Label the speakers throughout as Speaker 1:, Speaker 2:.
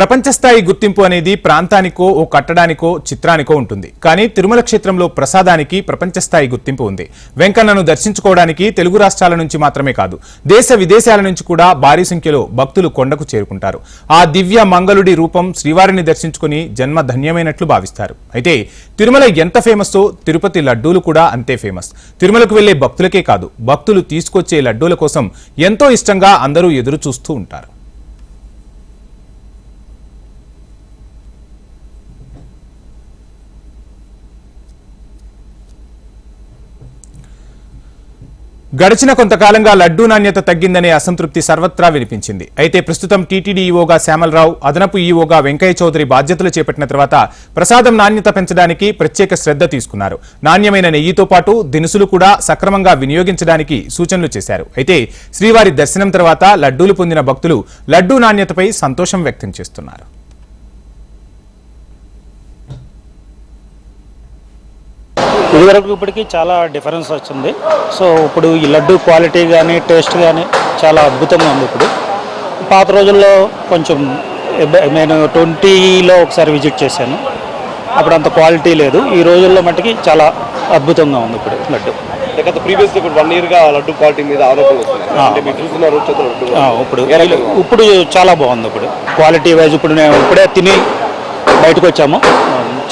Speaker 1: ప్రపంచస్థాయి గుర్తింపు అనేది ప్రాంతానికో ఓ కట్టడానికో చిత్రానికో ఉంటుంది. కానీ తిరుమల క్షేత్రంలో ప్రసాదానికి ప్రపంచస్థాయి గుర్తింపు ఉంది. వెంకన్నను దర్శించుకోవడానికి తెలుగు రాష్ట్రాల నుంచి మాత్రమే కాదు దేశ విదేశాల నుంచి కూడా భారీ సంఖ్యలో భక్తులు కొండకు చేరుకుంటారు. ఆ దివ్య మంగళుడి రూపం శ్రీవారిని దర్శించుకుని జన్మ ధన్యమైనట్లు భావిస్తారు. అయితే తిరుమల ఎంత ఫేమస్సో తిరుపతి లడ్డూలు కూడా అంతే ఫేమస్. తిరుమలకు వెళ్ళే భక్తులకే కాదు భక్తులు తీసుకొచ్చే లడ్డూల కోసం ఎంతో ఇష్టంగా అందరూ ఎదురు చూస్తూ ఉంటారు. గడిచిన కొంతకాలంగా లడ్డూ నాణ్యత తగ్గిందనే అసంతృప్తి సర్వత్రా వినిపించింది. అయితే ప్రస్తుతం టీటీడీ ఈవోగా శ్యామలరావు అదనపు ఈవోగా వెంకయ్య చౌదరి బాధ్యతలు చేపట్టిన తర్వాత ప్రసాదం నాణ్యత పెంచడానికి ప్రత్యేక శ్రద్ధ తీసుకున్నారు. నాణ్యమైన నెయ్యితో పాటు దినుసులు కూడా సక్రమంగా వినియోగించడానికి సూచనలు చేశారు. అయితే శ్రీవారి దర్శనం తర్వాత లడ్డూలు పొందిన భక్తులు లడ్డూ నాణ్యతపై సంతోషం వ్యక్తం చేస్తున్నారు.
Speaker 2: ఇదివరకు ఇప్పటికి చాలా డిఫరెన్స్ వచ్చింది. సో ఇప్పుడు ఈ లడ్డు క్వాలిటీ కానీ టేస్ట్ కానీ చాలా అద్భుతంగా ఉంది ఇప్పుడు. పాత రోజుల్లో కొంచెం నేను ట్వంటీలో ఒకసారి విజిట్ చేశాను. అప్పుడు అంత క్వాలిటీ లేదు. ఈ రోజుల్లో మట్టుకి చాలా అద్భుతంగా ఉంది ఇప్పుడు లడ్డు.
Speaker 3: ప్రీవియస్ ఇప్పుడు వన్ ఇయర్గా లడ్డు క్వాలిటీ మీద
Speaker 2: ఇప్పుడు ఇప్పుడు చాలా బాగుంది ఇప్పుడు. క్వాలిటీ వైజ్ ఇప్పుడు నేను ఇప్పుడే తిని బయటకు వచ్చాము.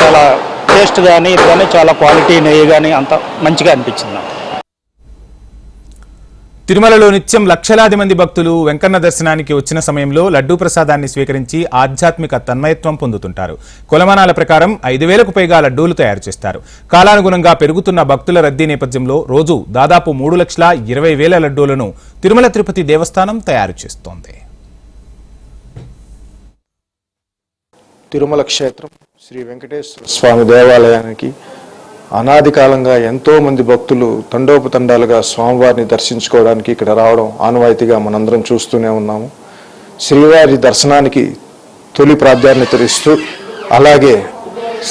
Speaker 2: చాలా టేస్ట్ కానీ ఇది కానీ చాలా క్వాలిటీ నెయ్యి కానీ అంత మంచిగా అనిపించింది నాకు.
Speaker 1: తిరుమలలో నిత్యం లక్షలాది మంది భక్తులు వెంకన్న దర్శనానికి వచ్చిన సమయంలో లడ్డూ ప్రసాదాన్ని స్వీకరించి ఆధ్యాత్మిక తన్మయత్వం పొందుతుంటారు. కొలమానాల ప్రకారం ఐదు వేలకు పైగా లడ్డూలు తయారు చేస్తారు. కాలానుగుణంగా పెరుగుతున్న భక్తుల రద్దీ నేపథ్యంలో రోజు దాదాపు మూడు లక్షల ఇరవై వేల లడ్డూలను తిరుమల తిరుపతి దేవస్థానం తయారు చేస్తోంది.
Speaker 4: తిరుమల క్షేత్రం శ్రీ వెంకటేశ్వర స్వామి దేవాలయానికి అనాది కాలంగా ఎంతో మంది భక్తులు తండోపతండాలుగా స్వామివారిని దర్శించుకోవడానికి ఇక్కడ రావడం ఆనవాయితీగా మనందరం చూస్తూనే ఉన్నాము. శ్రీవారి దర్శనానికి తొలి ప్రాధాన్యత ఇస్తూ అలాగే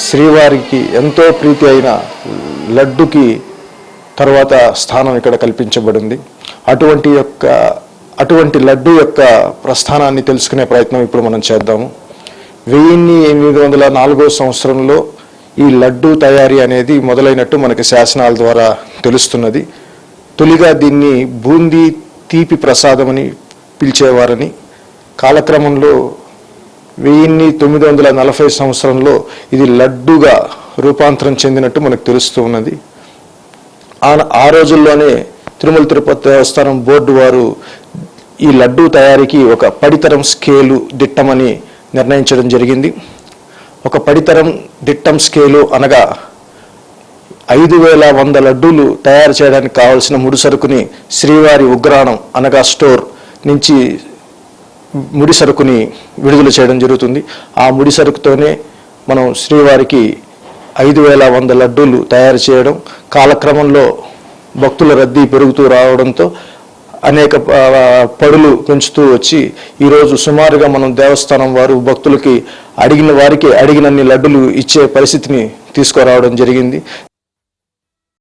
Speaker 4: శ్రీవారికి ఎంతో ప్రీతి అయిన లడ్డుకి తర్వాత స్థానం ఇక్కడ కల్పించబడింది. అటువంటి యొక్క అటువంటి లడ్డు యొక్క ప్రస్థానాన్ని తెలుసుకునే ప్రయత్నం ఇప్పుడు మనం చేద్దాము. వెయ్యిన్ని ఎనిమిది వందల నాలుగో సంవత్సరంలో ఈ లడ్డు తయారీ అనేది మొదలైనట్టు మనకి శాసనాల ద్వారా తెలుస్తున్నది. తొలిగా దీన్ని బూందీ తీపి ప్రసాదమని పిలిచేవారని కాలక్రమంలో వెయ్యిన్ని తొమ్మిది వందల నలభై సంవత్సరంలో ఇది లడ్డుగా రూపాంతరం చెందినట్టు మనకు తెలుస్తూ ఉన్నది. ఆ ఆ రోజుల్లోనే తిరుమల తిరుపతి దేవస్థానం బోర్డు వారు ఈ లడ్డు తయారీకి ఒక పడితరం స్కేలు దిట్టమని నిర్ణయించడం జరిగింది. ఒక పడితరం దిట్టం స్కేలు అనగా ఐదు వేల వంద లడ్డూలు తయారు చేయడానికి కావలసిన ముడి సరుకుని శ్రీవారి ఉగ్రాణం అనగా స్టోర్ నుంచి ముడి సరుకుని విడుదల చేయడం జరుగుతుంది. ఆ ముడి సరుకుతోనే మనం శ్రీవారికి ఐదు వేల వంద లడ్డూలు తయారు చేయడం. కాలక్రమంలో భక్తుల రద్దీ పెరుగుతూ రావడంతో అనేక పడులు పెంచుతూ వచ్చి ఈరోజు సుమారుగా మనం దేవస్థానం వారు భక్తులకి అడిగిన వారికి అడిగినన్ని లడ్డులు ఇచ్చే పరిస్థితిని తీసుకురావడం జరిగింది.